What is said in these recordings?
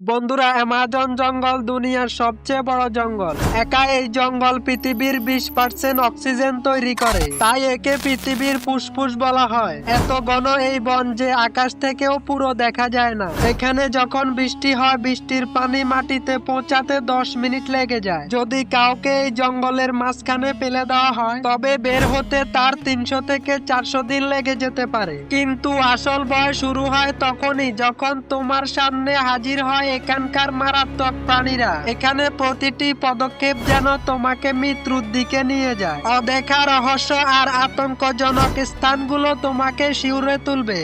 বন্ধুরা, অ্যামাজন জঙ্গল দুনিয়ার সবচেয়ে বড় জঙ্গল। একা এই জঙ্গল পৃথিবীর বিশ পার্সেন্ট অক্সিজেন তৈরি করে। তাই একে পৃথিবীর ফুসফুস বলা হয়। এত ঘন এই বন যে আকাশ থেকেও পুরো দেখা যায় না। এখানে যখন বৃষ্টি হয়, বৃষ্টির পানি মাটিতে পৌঁছাতে দশ মিনিট লেগে যায়। যদি কাউকে এই জঙ্গলের মাঝখানে ফেলে দেওয়া হয়, তবে বের হতে তার তিনশো থেকে চারশো দিন লেগে যেতে পারে। কিন্তু আসল ভয় শুরু হয় তখনই, যখন তোমার সামনে হাজির হয় এখানকার মারাত্মক প্রাণীরা। এখানে প্রতিটি পদক্ষেপ যেন তোমাকে মৃত্যুর দিকে নিয়ে যায়। অদেখা রহস্য আর আতঙ্কজনক স্থানগুলো তোমাকে শিউরে তুলবে।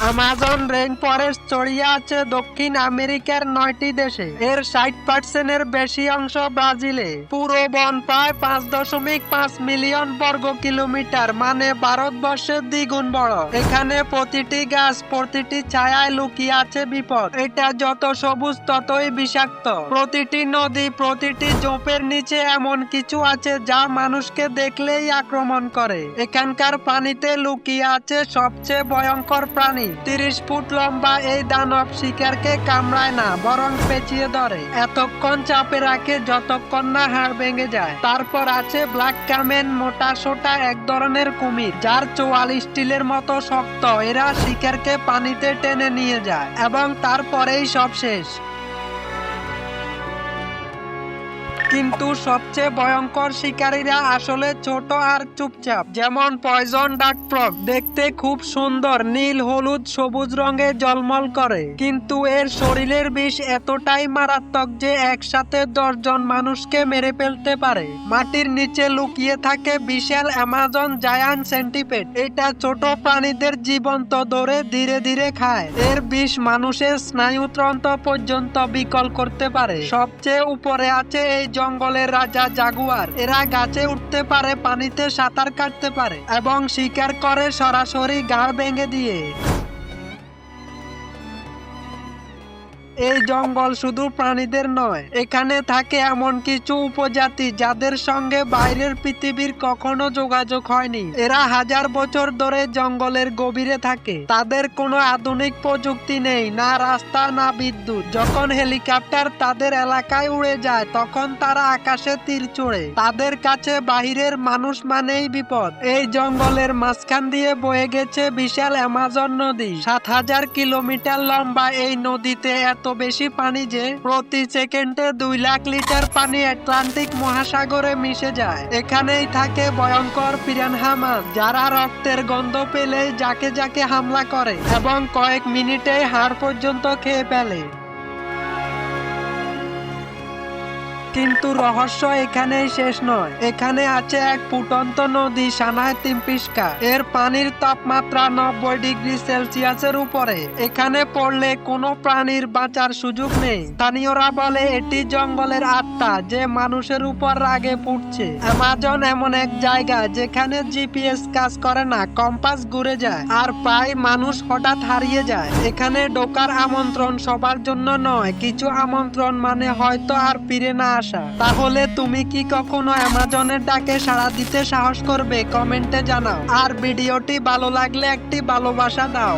আমাজন রেন ফরেস্ট ছড়িয়ে আছে দক্ষিণ আমেরিকার নয়টি দেশে। এর ষাট পার্সেন্টের বেশি অংশ ব্রাজিলে। পুরো বন প্রায় পাঁচ দশমিক পাঁচ মিলিয়ন বর্গ কিলোমিটার মানে ভারতবর্ষের দ্বিগুণ বড়। এখানে প্রতিটি গাছ প্রতিটি ছায়ায় লুকিয়ে আছে বিপদ। এটা যত সবুজ, ততই বিষাক্ত। প্রতিটি নদী, প্রতিটি জোপের নিচে এমন কিছু আছে যা মানুষকে দেখলেই আক্রমণ করে। এখানকার পানিতে লুকিয়ে আছে সবচেয়ে ভয়ঙ্কর প্রাণী। তিরিশ ফুট লম্বা এই দানব শিকারকে কামড়ায় না, বরং পেঁচিয়ে ধরে। এতক্ষণ চাপে রাখে যতক্ষণ না হাড় ভেঙে যায়। তারপর আছে ব্ল্যাক ক্যামেন মোটা সোটা এক ধরনের কুমির, যার চোয়াল স্টিলের মতো শক্ত। এরা শিকারকে পানিতে টেনে নিয়ে যায় এবং তারপরেই সব শেষ। কিন্তু সবচেয়ে ভয়ঙ্কর শিকারীরা আসলে ছোট আর চুপচাপ, যেমন পয়জন ডাক ফ্রগ দেখতে খুব সুন্দর, নীল, হলুদ, সবুজ রঙে জলমল করে। কিন্তু এর শরীরের বিষ এতটাই মারাত্মক যে একসাথে দশজন মানুষকে মেরে ফেলতে পারে। মাটির নিচে লুকিয়ে থাকে বিশাল অ্যামাজন জায়ান্ট সেন্টিপেড। এটা ছোট প্রাণীদের জীবন্ত ধরে ধীরে ধীরে খায়। এর বিষ মানুষের স্নায়ুতন্ত্র পর্যন্ত বিকল করতে পারে। সবচেয়ে উপরে আছে এই জঙ্গলের রাজা জাগুয়ার, এরা গাছে উঠতে পারে, পানিতে সাঁতার কাটতে পারে এবং শিকার করে সরাসরি গা ভেঙে দিয়ে। এই জঙ্গল শুধু প্রাণীদের নয়, এখানে থাকে এমন কিছু উপজাতি যাদের সঙ্গে বাইরের পৃথিবীর কখনো যোগাযোগ হয়নি। এরা হাজার বছর ধরে জঙ্গলের গভীরে থাকে। তাদের কোনো আধুনিক প্রযুক্তি নেই, না রাস্তা, না বিদ্যুৎ। যখন হেলিকপ্টার তাদের এলাকায় উড়ে যায়, তখন তারা আকাশে তীর চড়ে। তাদের কাছে বাহিরের মানুষ মানেই বিপদ। এই জঙ্গলের মাঝখান দিয়ে বয়ে গেছে বিশাল অ্যামাজন নদী। সাত হাজার কিলোমিটার লম্বা এই নদীতে এত বেশি পানি যে প্রতি সেকেন্ডে দুই লাখ লিটার পানি আটলান্টিক মহাসাগরে মিশে যায়। এখানেই থাকে ভয়ঙ্কর পিরানহা মাছ যারা রক্তের গন্ধ পেলে যাকে যাকে হামলা করে এবং কয়েক মিনিটে হাড় পর্যন্ত খেয়ে ফেলে। কিন্তু রহস্য এখানেই শেষ নয়। এখানে আছে এক ফুটন্ত নদী সানায় তিমপিস্কা এর পানির তাপমাত্রা নব্বই ডিগ্রি সেলসিয়াসের উপরে। এখানে পড়লে কোনো প্রাণীর বাঁচার সুযোগ নেই। স্থানীয়রা বলে, এটি জঙ্গলের আত্মা যে মানুষের উপর রাগে ফুটছে। অ্যামাজন এমন এক জায়গা যেখানে জিপিএস কাজ করে না, কম্পাস ঘুরে যায়, আর প্রায় মানুষ হঠাৎ হারিয়ে যায়। এখানে ঢোকার আমন্ত্রণ সবার জন্য নয়, কিছু আমন্ত্রণ মানে হয়তো আর ফিরে না আসা তাহলে তুমি কি কখনো অ্যামাজনের ডাকে সাড়া দিতে সাহস করবে? কমেন্টে জানাও। আর ভিডিওটি ভালো লাগলে একটি ভালোবাসা দাও।